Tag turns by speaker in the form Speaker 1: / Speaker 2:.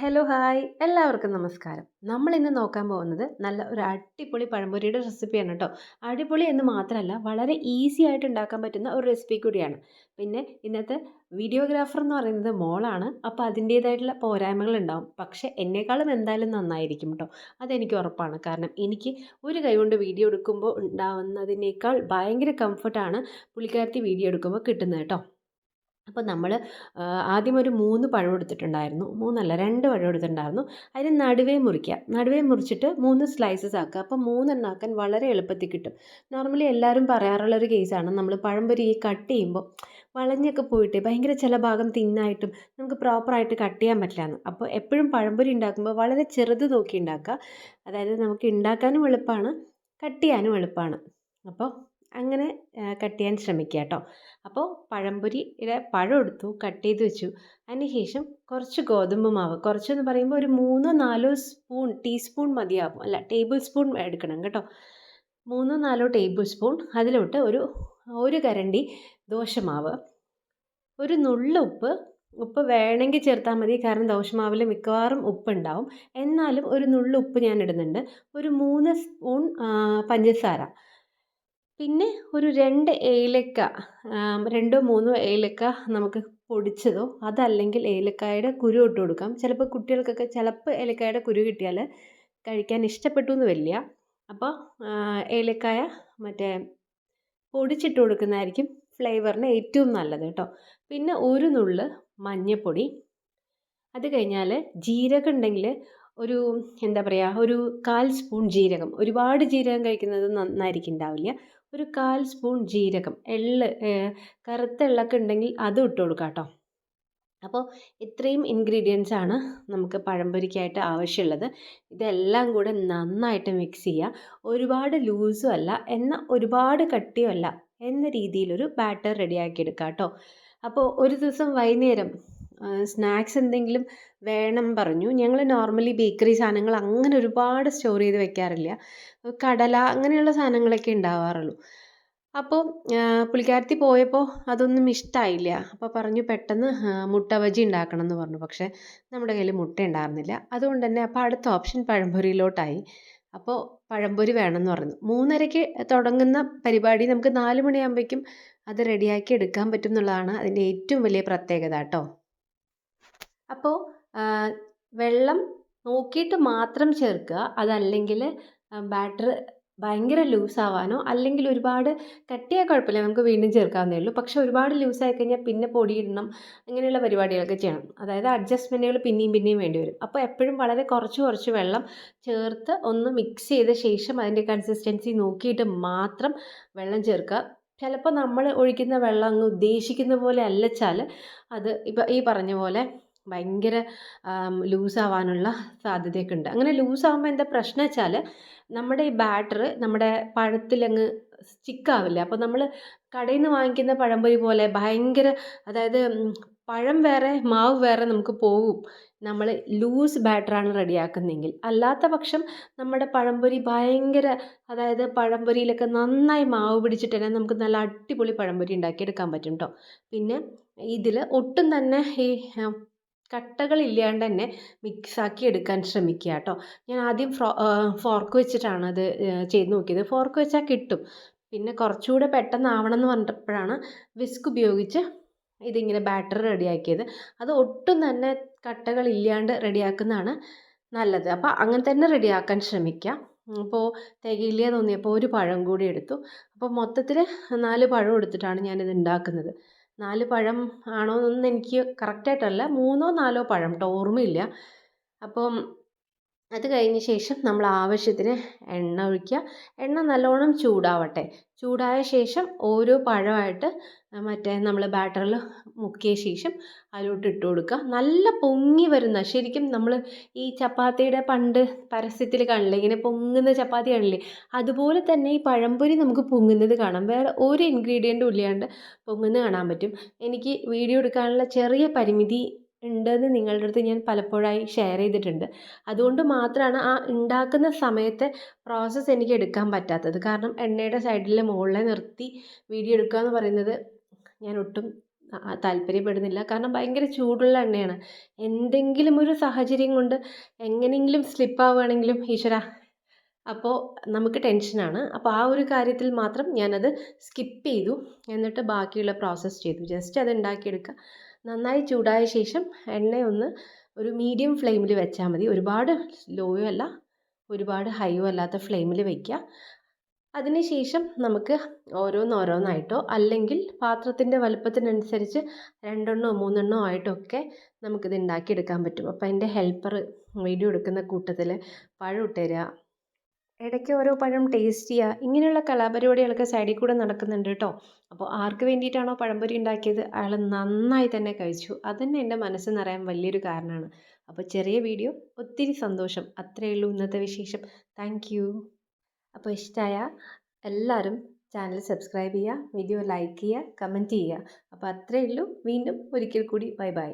Speaker 1: Hello hi എല്ലാവർക്കും നമസ്കാരം. നമ്മൾ ഇന്ന് നോക്കാൻ പോകുന്നത് നല്ല ഒരു അടിപൊളി പഴംപൊരിയുടെ റെസിപ്പിയാണ് കേട്ടോ അടിപൊളി എന്ന് മാത്രമല്ല വളരെ ഈസി ആയിട്ട് ഉണ്ടാക്കാൻ പറ്റുന്ന ഒരു റെസിപ്പി കൂടിയാണ്. പിന്നെ ഇന്നത്തെ വീഡിയോഗ്രാഫർ എന്ന് പറയുന്നത് മോളാണ്. അപ്പോൾ അതിന്റേതായിട്ടുള്ള പോരായ്മകൾ ഉണ്ടാവും. പക്ഷേ എന്നെക്കാളും എന്തായാലും നന്നായിരിക്കും കേട്ടോ അതെനിക്ക് ഉറപ്പാണ്. കാരണം എനിക്ക് ഒരു കൈ കൊണ്ട് വീഡിയോ എടുക്കുമ്പോൾ ഉണ്ടാവുന്നതിനേക്കാൾ ഭയങ്കര കംഫർട്ടാണ് പുള്ളിക്കാരത്തി വീഡിയോ എടുക്കുമ്പോൾ കിട്ടുന്നത് കേട്ടോ അപ്പോൾ നമ്മൾ ആദ്യം ഒരു മൂന്ന് പഴം എടുത്തിട്ടുണ്ടായിരുന്നു. മൂന്നല്ല രണ്ട് പഴം എടുത്തിട്ടുണ്ടായിരുന്നു. അതിന് നടുവേ മുറിക്കുക നടുവേ മുറിച്ചിട്ട് മൂന്ന് സ്ലൈസസ് ആക്കുക. അപ്പോൾ മൂന്നെണ്ണം ആക്കാൻ വളരെ എളുപ്പത്തിൽ കിട്ടും. നോർമലി എല്ലാവരും പറയാറുള്ളൊരു കേസാണ് നമ്മൾ പഴംപൊരി കട്ട് ചെയ്യുമ്പോൾ വളഞ്ഞൊക്കെ പോയിട്ട് ഭയങ്കര ചില ഭാഗം തിന്നായിട്ടും നമുക്ക് പ്രോപ്പറായിട്ട് കട്ട് ചെയ്യാൻ പറ്റില്ല എന്ന്. അപ്പോൾ എപ്പോഴും പഴംപൊരി ഉണ്ടാക്കുമ്പോൾ വളരെ ചെറുത് നോക്കി ഉണ്ടാക്കുക. അതായത് നമുക്ക് ഉണ്ടാക്കാനും എളുപ്പമാണ് കട്ട് ചെയ്യാനും എളുപ്പമാണ്. അപ്പോൾ അങ്ങനെ കട്ട് ചെയ്യാൻ ശ്രമിക്കുക കേട്ടോ അപ്പോൾ പഴംപൊരിയുടെ പഴം എടുത്തു കട്ട് ചെയ്ത് വെച്ചു. അതിന് ശേഷം കുറച്ച് ഗോതമ്പ് മാവ്. കുറച്ചെന്ന് പറയുമ്പോൾ ഒരു മൂന്നോ നാലോ സ്പൂൺ ടീസ്പൂൺ മതിയാകും അല്ല ടേബിൾ സ്പൂൺ എടുക്കണം കേട്ടോ. മൂന്നോ നാലോ ടേബിൾ സ്പൂൺ അതിലോട്ട് ഒരു ഒരു കരണ്ടി ദോശമാവ്. ഒരു നുള്ളുപ്പ് ഉപ്പ്. വേണമെങ്കിൽ ചേർത്താൽ മതി കാരണം ദോശമാവിൽ മിക്കവാറും ഉപ്പുണ്ടാവും. എന്നാലും ഒരു നുള്ളുപ്പ് ഞാൻ ഇടുന്നുണ്ട്. ഒരു മൂന്ന് സ്പൂൺ പഞ്ചസാര. പിന്നെ ഒരു രണ്ട് ഏലക്ക രണ്ടോ മൂന്നോ ഏലക്ക നമുക്ക് പൊടിച്ചതോ അതല്ലെങ്കിൽ ഏലക്കായുടെ കുരു ഇട്ട് കൊടുക്കാം. ചിലപ്പോൾ കുട്ടികൾക്കൊക്കെ ചിലപ്പോൾ ഏലക്കായുടെ കുരു കിട്ടിയാൽ കഴിക്കാൻ ഇഷ്ടപ്പെട്ടു എന്ന് വരില്ല. അപ്പോൾ ഏലക്കായ മറ്റേ പൊടിച്ചിട്ട് കൊടുക്കുന്നതായിരിക്കും ഫ്ലേവറിന് ഏറ്റവും നല്ലത് കേട്ടോ. പിന്നെ ഒരു നുള്ള് മഞ്ഞൾപ്പൊടി അത് കഴിഞ്ഞാൽ ജീരകം ഉണ്ടെങ്കിൽ ഒരു എന്താ പറയുക ഒരു കാൽ സ്പൂൺ ജീരകം. ഒരുപാട് ജീരകം കഴിക്കുന്നത് നന്നായിരിക്കും ഉണ്ടാവില്ല. ഒരു കാൽ സ്പൂൺ ജീരകം എള്ള് കറുത്ത എള്ളൊക്കെ ഉണ്ടെങ്കിൽ അതും ഇട്ട് കൊടുക്കുക കേട്ടോ. അപ്പോൾ ഇത്രയും ഇൻഗ്രീഡിയൻസ് ആണ് നമുക്ക് പഴംപൊരിക്കായിട്ട് ആവശ്യമുള്ളത്. ഇതെല്ലാം കൂടെ നന്നായിട്ട് മിക്സ് ചെയ്യുക. ഒരുപാട് ലൂസും അല്ല എന്നാൽ ഒരുപാട് കട്ടിയും അല്ല എന്ന രീതിയിലൊരു ബാറ്റർ റെഡിയാക്കി എടുക്കുക കേട്ടോ. അപ്പോൾ ഒരു ദിവസം വൈകുന്നേരം സ്നാക്സ് എന്തെങ്കിലും വേണം പറഞ്ഞു. ഞങ്ങൾ നോർമലി ബേക്കറി സാധനങ്ങൾ അങ്ങനെ ഒരുപാട് സ്റ്റോർ ചെയ്ത് വെക്കാറില്ല. കടല അങ്ങനെയുള്ള സാധനങ്ങളൊക്കെ ഉണ്ടാവാറുള്ളൂ. അപ്പോൾ പുള്ളിക്കാരത്തി പോയപ്പോൾ അതൊന്നും ഇഷ്ടമായില്ല അപ്പോൾ പറഞ്ഞു പെട്ടെന്ന് മുട്ട ബജി ഉണ്ടാക്കണം എന്ന് പറഞ്ഞു. പക്ഷേ നമ്മുടെ കയ്യിൽ മുട്ട ഉണ്ടായിരുന്നില്ല. അതുകൊണ്ട് തന്നെ അപ്പോൾ അടുത്ത ഓപ്ഷൻ പഴംപൊരിയിലോട്ടായി. അപ്പോൾ പഴംപൊരി വേണമെന്ന് പറഞ്ഞു. മൂന്നരയ്ക്ക് തുടങ്ങുന്ന പരിപാടി നമുക്ക് നാല് മണിയാകുമ്പോഴേക്കും അത് റെഡിയാക്കി എടുക്കാൻ പറ്റും എന്നുള്ളതാണ് അതിന്റെ ഏറ്റവും വലിയ പ്രത്യേകത കേട്ടോ. അപ്പോൾ വെള്ളം നോക്കിയിട്ട് മാത്രം ചേർക്കുക. അതല്ലെങ്കിൽ ബാറ്റർ ഭയങ്കര ലൂസാവാനോ അല്ലെങ്കിൽ ഒരുപാട് കട്ടിയാൽ കുഴപ്പമില്ല നമുക്ക് വീണ്ടും ചേർക്കാവുന്നേ ഉള്ളൂ. പക്ഷേ ഒരുപാട് ലൂസായി കഴിഞ്ഞാൽ പിന്നെ പൊടിയിടണം അങ്ങനെയുള്ള പരിപാടികളൊക്കെ ചെയ്യണം. അതായത് അഡ്ജസ്റ്റ്മെന്റുകൾ പിന്നെയും പിന്നെയും വേണ്ടി വരും. അപ്പോൾ എപ്പോഴും വളരെ കുറച്ച് കുറച്ച് വെള്ളം ചേർത്ത് ഒന്ന് മിക്സ് ചെയ്ത ശേഷം അതിന്റെ കൺസിസ്റ്റൻസി നോക്കിയിട്ട് മാത്രം വെള്ളം ചേർക്കുക. ചിലപ്പോൾ നമ്മൾ ഒഴിക്കുന്ന വെള്ളം അങ്ങ് ഉദ്ദേശിക്കുന്ന പോലെ അല്ലച്ചാൽ അത് ഇപ്പം ഈ പറഞ്ഞ പോലെ ഭയങ്കര ലൂസാവാനുള്ള സാധ്യതയൊക്കെ ഉണ്ട് അങ്ങനെ ലൂസാവുമ്പോൾ എന്താ പ്രശ്നം വെച്ചാൽ നമ്മുടെ ഈ ബാറ്റർ നമ്മുടെ പഴത്തിലങ്ങ് സ്റ്റിക്കാവില്ല? അപ്പോൾ നമ്മൾ കടയിൽ നിന്ന് വാങ്ങിക്കുന്ന പഴംപൊരി പോലെ ഭയങ്കര അതായത് പഴം വേറെ മാവ് വേറെ നമുക്ക് പോകും നമ്മൾ ലൂസ് ബാറ്ററാണ് റെഡിയാക്കുന്നതെങ്കിൽ. അല്ലാത്ത പക്ഷം നമ്മുടെ പഴംപൊരി ഭയങ്കര അതായത് പഴംപൊരിയിലൊക്കെ നന്നായി മാവ് പിടിച്ചിട്ട് തന്നെ നമുക്ക് നല്ല അടിപൊളി പഴംപൊരി ഉണ്ടാക്കിയെടുക്കാൻ പറ്റും കേട്ടോ പിന്നെ ഇതിൽ ഒട്ടും തന്നെ ഈ കട്ടകളില്ലാണ്ട് തന്നെ മിക്സാക്കി എടുക്കാൻ ശ്രമിക്കുക കേട്ടോ. ഞാൻ ആദ്യം ഫോർക്ക് വെച്ചിട്ടാണ് അത് ചെയ്ത് നോക്കിയത്. ഫോർക്ക് വെച്ചാൽ കിട്ടും. പിന്നെ കുറച്ചുകൂടെ പെട്ടെന്നാവണം എന്ന് പറഞ്ഞപ്പോഴാണ് വിസ്ക് ഉപയോഗിച്ച് ഇതിങ്ങനെ ബാറ്റർ റെഡിയാക്കിയത്. അത് ഒട്ടും തന്നെ കട്ടകളില്ലാണ്ട് റെഡിയാക്കുന്നതാണ് നല്ലത്. അപ്പോൾ അങ്ങനെ തന്നെ റെഡിയാക്കാൻ ശ്രമിക്കുക അപ്പോൾ തികയില്ല തോന്നിയപ്പോൾ ഒരു പഴം കൂടി എടുത്തു. അപ്പോൾ മൊത്തത്തിൽ നാല് പഴം എടുത്തിട്ടാണ് ഞാനിത് ഉണ്ടാക്കുന്നത്. നാല് പഴം ആണോ എന്നൊന്നും എനിക്ക് കറക്റ്റായിട്ടല്ല മൂന്നോ നാലോ പഴം കേട്ടോ ഓർമ്മയില്ല. അപ്പം അത് കഴിഞ്ഞ ശേഷം നമ്മൾ ആവശ്യത്തിന് എണ്ണ ഒഴിക്കുക. എണ്ണ നല്ലോണം ചൂടാവട്ടെ. ചൂടായ ശേഷം ഓരോ പഴമായിട്ട് മറ്റേ നമ്മൾ ബാറ്ററിൽ മുക്കിയ ശേഷം അതിലോട്ട് ഇട്ട് കൊടുക്കുക. നല്ല പൊങ്ങി വരുന്ന ശരിക്കും നമ്മൾ ഈ ചപ്പാത്തിയുടെ പണ്ട് പരസ്യത്തിൽ കാണില്ലേ ഇങ്ങനെ പൊങ്ങുന്ന ചപ്പാത്തി കാണില്ലേ അതുപോലെ തന്നെ ഈ പഴംപൊരി നമുക്ക് പൊങ്ങുന്നത് കാണാം. വേറെ ഒരു ഇൻഗ്രീഡിയന്റും ഇല്ലാണ്ട് പൊങ്ങുന്നത് കാണാൻ പറ്റും. എനിക്ക് വീഡിയോ എടുക്കാനുള്ള ചെറിയ പരിമിതി ഉണ്ടെന്ന് നിങ്ങളുടെ അടുത്ത് ഞാൻ പലപ്പോഴായി ഷെയർ ചെയ്തിട്ടുണ്ട്. അതുകൊണ്ട് മാത്രമാണ് ആ ഉണ്ടാക്കുന്ന സമയത്തെ പ്രോസസ്സ് എനിക്ക് എടുക്കാൻ പറ്റാത്തത്. കാരണം എണ്ണയുടെ സൈഡിൽ മുകളിലെ നിർത്തി വീഡിയോ എടുക്കുക എന്ന് പറയുന്നത് ഞാൻ ഒട്ടും താല്പര്യപ്പെടുന്നില്ല. കാരണം ഭയങ്കര ചൂടുള്ള എണ്ണയാണ്. എന്തെങ്കിലും ഒരു സാഹചര്യം കൊണ്ട് എങ്ങനെയെങ്കിലും സ്ലിപ്പാവുകയാണെങ്കിലും ഈശ്വര അപ്പോൾ നമുക്ക് ടെൻഷനാണ് അപ്പോൾ ആ ഒരു കാര്യത്തിൽ മാത്രം ഞാനത് സ്കിപ്പ് ചെയ്തു. എന്നിട്ട് ബാക്കിയുള്ള പ്രോസസ്സ് ചെയ്തു. ജസ്റ്റ് അത് ഉണ്ടാക്കിയെടുക്കുക. നന്നായി ചൂടായ ശേഷം എണ്ണയൊന്ന് ഒരു മീഡിയം ഫ്ലെയിമിൽ വെച്ചാൽ മതി. ഒരുപാട് ലോയോ അല്ല ഒരുപാട് ഹൈയോ അല്ലാത്ത ഫ്ലെയിമിൽ വയ്ക്കുക അതിനുശേഷം നമുക്ക് ഓരോന്നോരോന്നായിട്ടോ അല്ലെങ്കിൽ പാത്രത്തിന്റെ വലുപ്പത്തിനനുസരിച്ച് രണ്ടെണ്ണോ മൂന്നെണ്ണോ ആയിട്ടൊക്കെ നമുക്കിത് ഉണ്ടാക്കിയെടുക്കാൻ പറ്റും. അപ്പോൾ എന്റെ ഹെൽപ്പർ വീഡിയോ എടുക്കുന്ന കൂട്ടത്തിൽ പഴം ഇട്ടുതരിക ഇടയ്ക്ക് ഓരോ പഴം ടേസ്റ്റ് ചെയ്യുക ഇങ്ങനെയുള്ള കലാപരിപാടികളൊക്കെ സൈഡിൽ കൂടെ നടക്കുന്നുണ്ട് കേട്ടോ. അപ്പോൾ ആർക്ക് വേണ്ടിയിട്ടാണോ പഴംപൊരി ഉണ്ടാക്കിയത്? അയാൾ നന്നായി തന്നെ കഴിച്ചു. അതന്നെ എന്റെ മനസ്സ് നിറയാൻ വലിയൊരു കാരണമാണ്. അപ്പോൾ ചെറിയ വീഡിയോ ഒത്തിരി സന്തോഷം. അത്രയേ ഉള്ളൂ ഇന്നത്തെ വിശേഷം. താങ്ക് യു അപ്പോൾ ഇഷ്ടമായ എല്ലാവരും ചാനൽ സബ്സ്ക്രൈബ് ചെയ്യുക വീഡിയോ ലൈക്ക് ചെയ്യുക കമന്റ് ചെയ്യുക. അപ്പോൾ അത്രയേ ഉള്ളൂ. വീണ്ടും ഒരിക്കൽ കൂടി. Bye bye